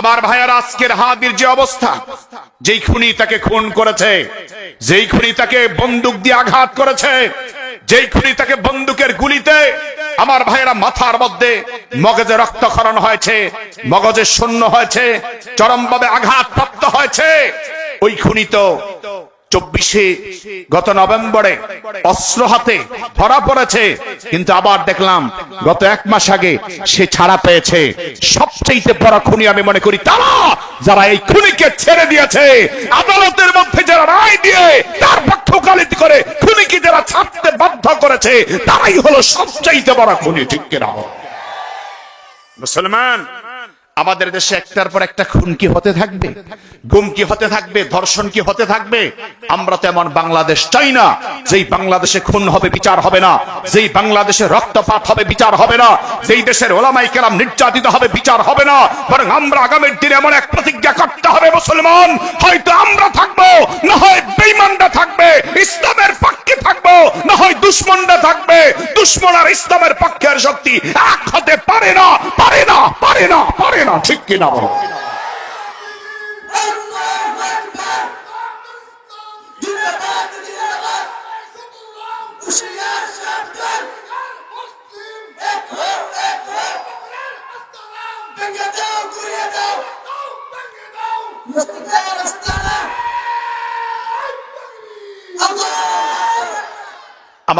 আমার ভাইয়ার, আজকের হাদির যে অবস্থা, যেই খুনি তাকে খুন করেছে, যেই খুনি তাকে বন্দুক দিয়ে আঘাত করেছে, যেই খুনি তাকে বন্দুকের গুলিতে আমার ভাইয়েরা মাথার মধ্যে মগজে রক্তক্ষরণ হয়েছে, মগজে শূন্য হয়েছে, চরমভাবে আঘাত প্রাপ্ত হয়েছে, ওই খুনি তো চব্বিশে গত নভেম্বরে অস্ত্র হাতে ধরা পড়েছে, কিন্তু আবার দেখলাম গত এক মাস আগে সে ছাড়া পেয়েছে। সবচেয়ে বড় খুনি আমি মনে করি তারা, যারা এই খুনিকে ছেড়ে দিয়েছে। আদালতের মধ্যে যারা রায় দিয়ে তার পক্ষকালিত করে খুনিকে যারা ছাড়তে বাধ্য করেছে, তারাই হলো সবচাইতে বড় খুনি, ঠিক কিনা? মুসলমান আমাদের দেশে একটার পর একটা খুন কি হতে থাকবে? গুম কি হতে থাকবে? ধর্ষণ কি হতে থাকবে? আমরা তো এমন বাংলাদেশ চাই না, যেই বাংলাদেশে খুন হবে, বিচার হবে না। যেই বাংলাদেশে রক্তপাত হবে, বিচার হবে না। যেই দেশের ওলামাই কেরাম নির্যাতিত হবে, বিচার হবে না। বরং আমরা আগামীর দিনে এমন এক প্রতিজ্ঞা করতে হবে, মুসলমান। হয়তো আমরা থাকব, না হয় বেইমানরা থাকবে। ইসলামের পক্ষে থাকব? না হয় দুশ্মনরা থাকবে। দুশ্মন আর ইসলামের পক্ষের শক্তি এক হতে পারে না পারে না পারে না পারে না। ঠিক কিনা বলো?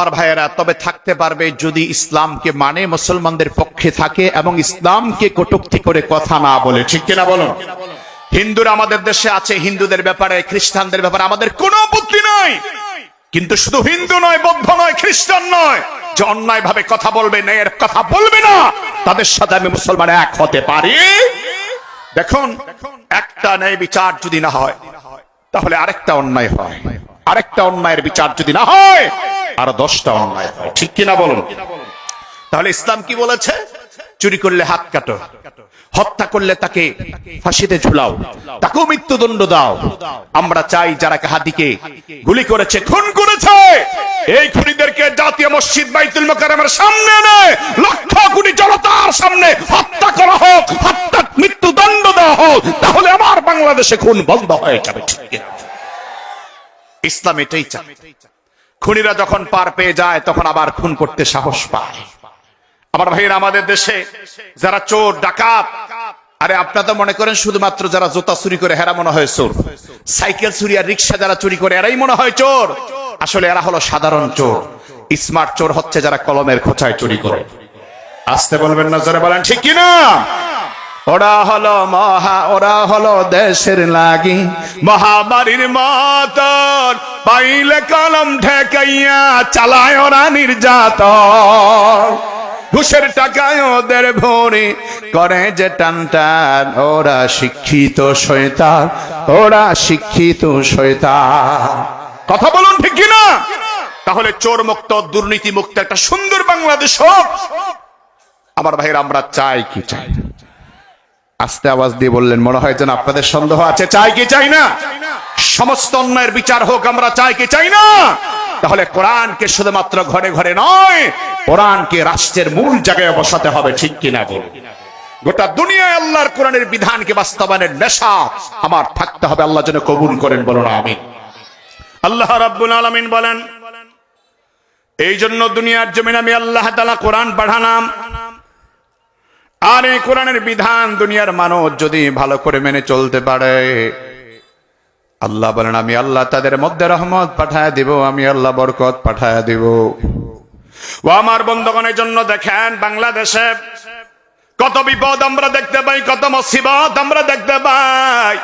আমার ভাইয়েরা, তবে থাকতে পারবে যদি ইসলামকে মানে মুসলমানদের পক্ষে থাকে এবং ইসলামকে কটুক্তি করে কথা না বলে। ঠিক কিনা বলো হিন্দুরা আমাদের দেশে আছে, হিন্দুদের ব্যাপারে, খ্রিস্টানদের ব্যাপারে আমাদের কোনো আপত্তি নাই। কিন্তু শুধু হিন্দু নয়, বৌদ্ধ নয়, খ্রিস্টান নয়। যে অন্যায় ভাবে কথা বলবে, ন্যায়ের কথা বলবে না, তাদের সাথে আমি মুসলমান এক হতে পারি। দেখুন, একটা ন্যায় বিচার যদি না হয়, তাহলে আরেকটা অন্যায় হয়। আরেকটা অন্যায়ের বিচার যদি না হয় আর দশটা অন্যায় হয়। ঠিক কিনা বলুন? তাহলে ইসলাম কি বলেছে? চুরি করলে হাত কাটো, হত্যা করলে তাকে ফাঁসিতে ঝুলাও, তাকেও মৃত্যুদণ্ড দাও। আমরা চাই যারা হাদিকে গুলি করেছে, খুন করেছে, এই খুনিদেরকে জাতীয় মসজিদ বাইতুল মোকাররমের সামনে এনে লক্ষ কোটি জনতার সামনে হত্যা করা হোক, হত্যা, মৃত্যুদণ্ড দেওয়া হোক, তাহলে আমার বাংলাদেশে খুন বন্ধ হয়ে যাবে ইসলাম এটাই চায়। খুনিরা যখন পার পেয়ে যায়, তখন আবার খুন করতে সাহস পায়। আমার ভাইয়ের, আমাদের দেশে যারা চোর, ডাকাত, আরে আপনারা তো মনে করেন শুধুমাত্র যারা জুতা চুরি করে, হেরা মনে হয় চোর। সাইকেল চুরি আর রিক্সা যারা চুরি করে, এরাই মনে হয় চোর। আসলে এরা হলো সাধারণ চোর। স্মার্ট চোর হচ্ছে যারা কলমের খোঁচায় চুরি করে। আসতে বলবেন না, জোরে বলেন, ঠিক কিনা? ওরা হলো মহা, ওরা হলো দেশের লাগি। মহামারীর মতন পাইলে কলম ঠেকাইয়া চালায় ওরা নির্যাত ঘুষের টাকায় ওদের ভরে করে যে টান ওরা শিক্ষিত শয়তান, ওরা শিক্ষিত শয়তান। কথা বলুন ঠিক কিনা? তাহলে চোর মুক্ত দুর্নীতি মুক্ত একটা সুন্দর বাংলাদেশ হোক। আমার ভাইয়ের, আমরা চাই কি চাই? আস্তে আওয়াজ দিয়ে বললেন, মনে হয় যেন আপনাদের সন্দেহ আছে, চাই কি চাই না? সমস্ত অন্যায়ের বিচার হোক, আমরা চাই কি চাই না? তাহলে কোরআনকে শুধুমাত্র ঘরে ঘরে নয়, কোরআনকে রাষ্ট্রের মূল জায়গায় বসাতে হবে, ঠিক কিনা বল গোটা দুনিয়ায় আল্লাহর কোরআনের বিধানকে বাস্তবায়নের নেশা আমার থাকতে হবে, আল্লাহ যেন কবুল করেন, বলুন আমি আল্লাহ রাব্বুল আলামিন বলেন, এই জন্য দুনিয়ার জমিন আমি আল্লাহ তাআলা কোরআন পাঠালাম আর এই কোরআনের বিধান দুনিয়ার মানুষ যদি ভালো করে মেনে চলতে পারে। আল্লাহ বলেন, আমি আল্লাহ তাদের মধ্যে রহমত পাঠায় দিব, আমি আল্লাহ বরকত পাঠায় দিব। ও আমার বন্ধগণের জন্য দেখেন, বাংলাদেশে কত বিপদ আমরা দেখতে পাই, কত মুসিবত আমরা দেখতে পাই।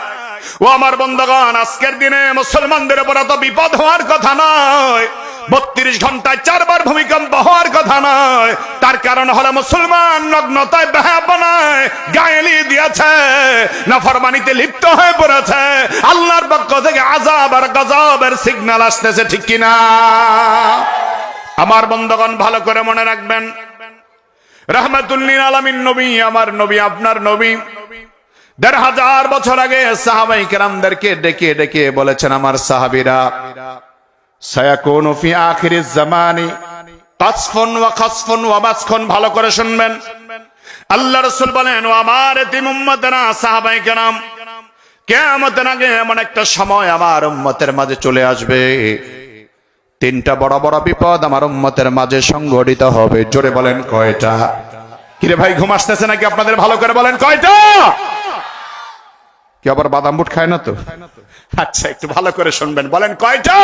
ও আমার বন্ধগণ, আজকের দিনে মুসলমানদের উপর এত বিপদ হওয়ার কথা নয়। বত্রিশ ঘন্টায় চারবার ভূমিকম্প হওয়ার কথা নয়। তার কারণ হলো মুসলমান নগ্নতায় বেহাপনায় গায়েলি দিয়েছে, নাফরমানিতে লিপ্ত হয়ে পড়েছে। আল্লাহর পক্ষ থেকে আজাব আর গজবের সিগন্যাল আসতেছে, ঠিক কিনা আমার বন্ধগণ, ভালো করে মনে রাখবেন। রহমতুল্লিন আলমিন নবী, আমার নবী, আপনার নবী। দেড় হাজার বছর আগে সাহাবাই কেরামদেরকে ডেকে ডেকে বলেছেন আমার সাহাবিরা ভালো করে শুনবেন। আল্লাহ বলেন আমার আগে এমন একটা সময় আমার উম্মতের মাঝে চলে আসবে। তিনটা বড় বড় বিপদ আমার উম্মতের মাঝে সংগঠিত হবে। জোরে বলেন কয়টা? কিরে ভাই, ঘুম আসতেছে নাকি আপনাদের ভালো করে বলেন কয়টা? কি আবার বাদাম বুট খায় না তো? আচ্ছা একটু ভালো করে শুনবেন। বলেন, কয়টা?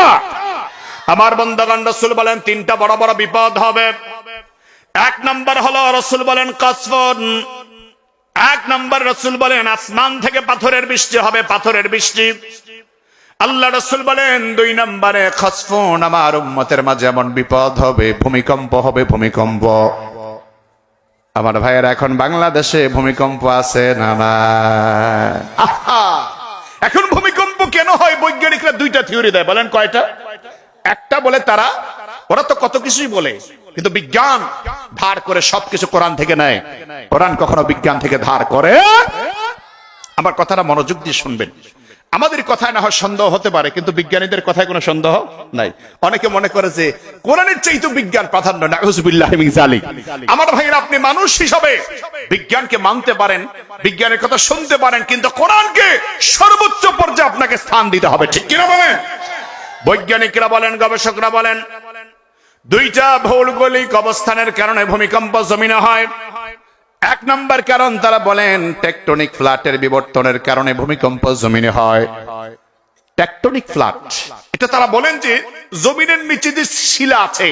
আমার বন্ধগণ, রসুল বলেন, তিনটা বড় বড় বিপদ হবে। এক নম্বর হলো, রসুল বলেন, কসফন। এক নম্বর, রসুল বলেন, আসমান থেকে পাথরের বৃষ্টি হবে, পাথরের বৃষ্টি। আল্লাহ রসুল বলেন, দুই নম্বরে খসফুন আমার উম্মতের মাঝে এমন বিপদ হবে, ভূমিকম্প হবে, ভূমিকম্প। আমার ভাইয়ের, এখন বাংলাদেশে ভূমিকম্প আছে না না! এখন ভূমিকম্প কেন হয়? বৈজ্ঞানিকরা দুইটা থিওরি দেয়। বলেন কয়টা? একটা বলে তারা, ওরা তো কত কিছুই বলে, কিন্তু বিজ্ঞান ধার করে সবকিছু কোরআন থেকে নেয়। কোরআন কখনো বিজ্ঞান থেকে ধার করে? আমার কথাটা মনোযোগ দিয়ে শুনবেন। আমাদের কথায় না হয় সন্দেহ হতে পারে, কিন্তু বিজ্ঞানীদের কথায় কোনো সন্দেহ নাই। অনেকে মনে করে যে, কোরআনের চাইতে বিজ্ঞান প্রাধান্য আমার ভাইয়ের, আপনি মানুষ হিসাবে বিজ্ঞানকে মানতে পারেন, বিজ্ঞানের কথা শুনতে পারেন, কিন্তু কোরআনকে সর্বোচ্চ পর্যায়ে আপনাকে স্থান দিতে হবে। ঠিক কিনা বলেন? বৈজ্ঞানিকরা বলেন, গবেষকরা বলেন, দুইটা ভৌগোলিক অবস্থানের কারণে ভূমিকম্প জমিনে হয় এক নম্বর কারণ, তারা বলেন টেকটনিক ফ্ল্যাটের বিবর্তনের কারণে ভূমিকম্প জমিনে হয়। টেকটনিক ফ্ল্যাট, এটা তারা বলেন যে জমিনের নিচে যে শিলা আছে,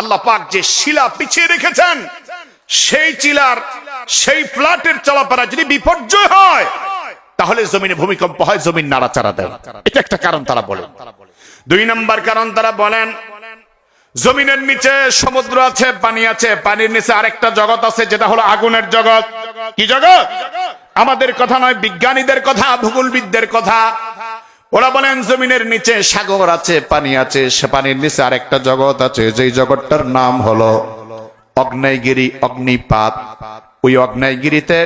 আল্লাহ পাক যে শিলা পিছিয়ে রেখেছেন, সেই চিলার সেই ফ্ল্যাটের চলাফেরা যদি বিপর্যয় হয়, তাহলে জমিনে ভূমিকম্প হয়, জমিন নাড়াচাড়া দেয়। এটা একটা কারণ তারা বলেন। দুই নম্বর কারণ তারা বলেন জমিনের নিচে সমুদ্র আছে, পানি আছে। পানির নিচে আরেকটা জগৎ আছে, যেটা হলো আগুনের জগৎ। কি জগৎ? আমাদের কথা নয়, বিজ্ঞানীদের কথা, ভূগোলবিদদের কথা। ওরা বলেন, জমিনের নিচে সাগর আছে, পানি আছে, সে পানির নিচে আরেকটা জগৎ আছে, যেই জগৎটার নাম হলো অগ্নেয়গিরি, অগ্নিপাত। ওই অগ্নেয়গিরিতে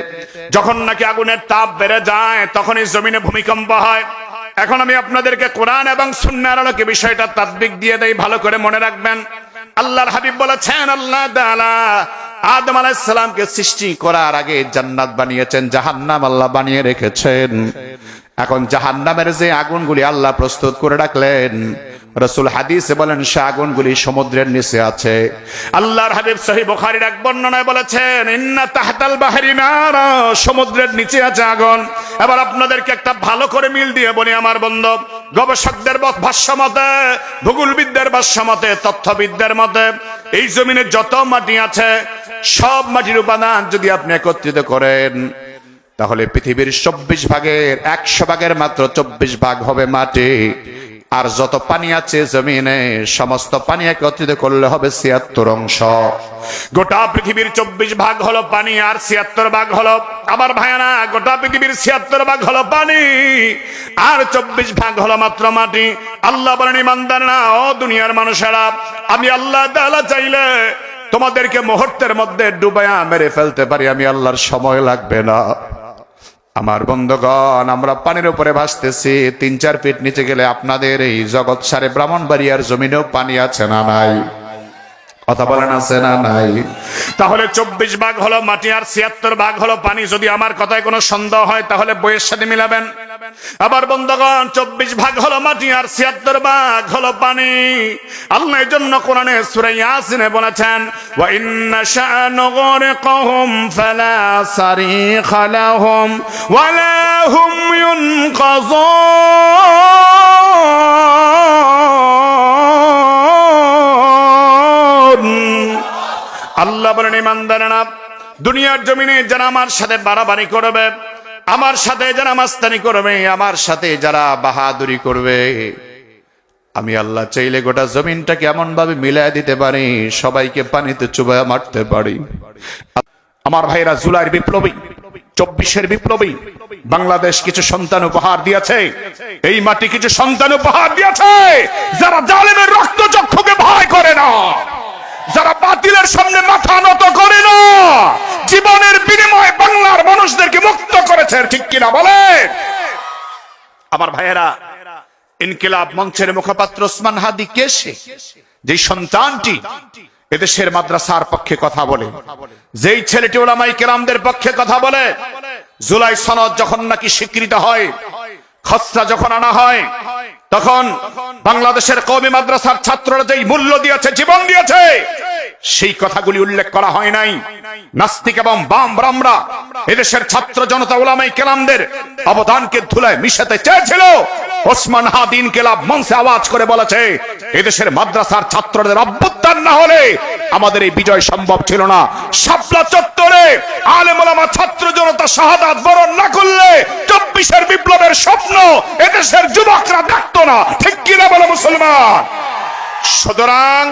যখন নাকি আগুনের তাপ বেড়ে যায়, তখনই জমিনে ভূমিকম্প হয়। এখন আমি আপনাদেরকে কোরআন এবং সুন্নার আলোকে বিষয়টা তাৎবিক দিয়ে দেই, ভালো করে মনে রাখবেন। আল্লাহর হাবিব বলেছেন, আল্লাহ আদম আলাইসালামকে সৃষ্টি করার আগে জান্নাত বানিয়েছেন, জাহান্নাম আল্লাহ বানিয়ে রেখেছেন। এখন জাহান্নামের যে আগুনগুলি আল্লাহ প্রস্তুত করে রাখলেন রসুল হাদিসে বলেন সে আগুনগুলি সমুদ্রের নিচে আছে। আল্লাহর হাবিব সহি এক বর্ণনায় বলেছেন সমুদ্রের নিচে আছে আগুন। এবার আপনাদেরকে একটা ভালো করে মিল দিয়ে বলি আমার বন্ধু। গবেষকদের মত- ভাষ্য মতে ভূগোলবিদদের ভাষ্য মতে তথ্যবিদদের মতে, এই জমিনে যত মাটি আছে, সব মাটির উপাদান যদি আপনি একত্রিত করেন, তাহলে পৃথিবীর চব্বিশ ভাগের একশো ভাগের মাত্র চব্বিশ ভাগ হবে মাটি। আর যত পানি আছে জমিনে, সমস্ত পানি একত্রিত করলে হবে ছিয়াত্তর অংশ। গোটা পৃথিবীর চব্বিশ ভাগ হলো পানি, আর ছিয়াত্তর ভাগ হলো আমার ভাইয়ানা গোটা পৃথিবীর ছিয়াত্তর ভাগ হলো পানি, আর চব্বিশ ভাগ হলো মাত্র মাটি। আল্লাহ বলেন, ইমানদার না, ও দুনিয়ার মানুষেরা, আমি আল্লাহ তাআলা চাইলে তোমাদেরকে মুহূর্তের মধ্যে ডুবায়া মেরে ফেলতে পারি, আমি আল্লাহর সময় লাগবে না। আমার বন্ধগণ, আমরা পানির উপরে ভাসতেছি। তিন, চার ফিট নিচে গেলে আপনাদের এই জগৎ সারে ব্রাহ্মণবাড়িয়ার জমিনেও পানি আছে না নাই? কথা বলেন আছে না নাই? তাহলে চব্বিশ ভাগ হলো মাটি আর ছিয়াত্তর ভাগ হলো পানি। যদি আমার কথায় কোনো সন্দেহ হয়, তাহলে বইয়ের সাথে মিলাবেন। আবার বন্ধগণ, চব্বিশ ভাগ হলো মাটি আর ছিয়াত্তর ভাগ হলো পানি। আল্লাহ এই জন্য কোরআনে সূরা ইয়াসিনে বলেছেন আল্লাহ বলেন ইমানদারেরা দুনিয়ার জমিনে যারা আমার সাথে বাড়াবাড়ি করবে আমার সাথে যারা মাস্তানি করবে, আমার সাথে যারা বাহাদুরি করবে। আমি আল্লাহ চাইলে গোটা জমিনটাকে এমন ভাবে মিলাই দিতে পারি, সবাইকে পানিতে চুবায়া মারতে পারি। আমার ভাইরা জুলাইয়ের বিপ্লবী, চব্বিশের বিপ্লবী, বাংলাদেশ কিছু সন্তান উপহার দিয়েছে, এই মাটি কিছু সন্তান উপহার দিয়েছে, যারা জালেমের রক্ত চক্ষুকে ভয় করে না, যারা বাতিলের সামনে মাথা নত করে না, জীবনের বিনিময়ে বাংলার মানুষদেরকে মুক্ত করেছে, ঠিক কিনা বলে আমার ভাইয়েরা, ইনকিলাব মঞ্চের মুখপাত্র ওসমান হাদি কে যে সন্তানটি এদেশের মাদ্রাসার পক্ষে কথা বলে, যেই ছেলেটি ওলামাই কেরামদের পক্ষে কথা বলে, জুলাই সনদ যখন নাকি স্বীকৃত হয়, খসড়া যখন আনা হয়, তখন বাংলাদেশের কওমি মাদ্রাসার ছাত্ররা যেই মূল্য দিয়েছে, জীবন দিয়েছে সেই কথাগুলি উল্লেখ করা হয় নাই। নাস্তিক এবং বাম ব্রাহ্মরা এদেশের ছাত্র জনতা ওলামাই কেরামদের অবদানকে ধুলায় মিশাতে চেয়েছিল। ওসমান হাদিন কেলাব মঞ্চে আওয়াজ করে বলেছে, এদেশের মাদ্রাসার ছাত্রদের অভ্যুত্থান না হলে আমাদের এই বিজয় সম্ভব ছিল না। শাপলা চত্বরে আলেমা ছাত্র জনতা শাহাদাত বরণ না করলে চব্বিশের বিপ্লবের স্বপ্ন এদেশের যুবকরা দেখতো না। ঠিক কিনা বলে মুসলমান? সুতরাং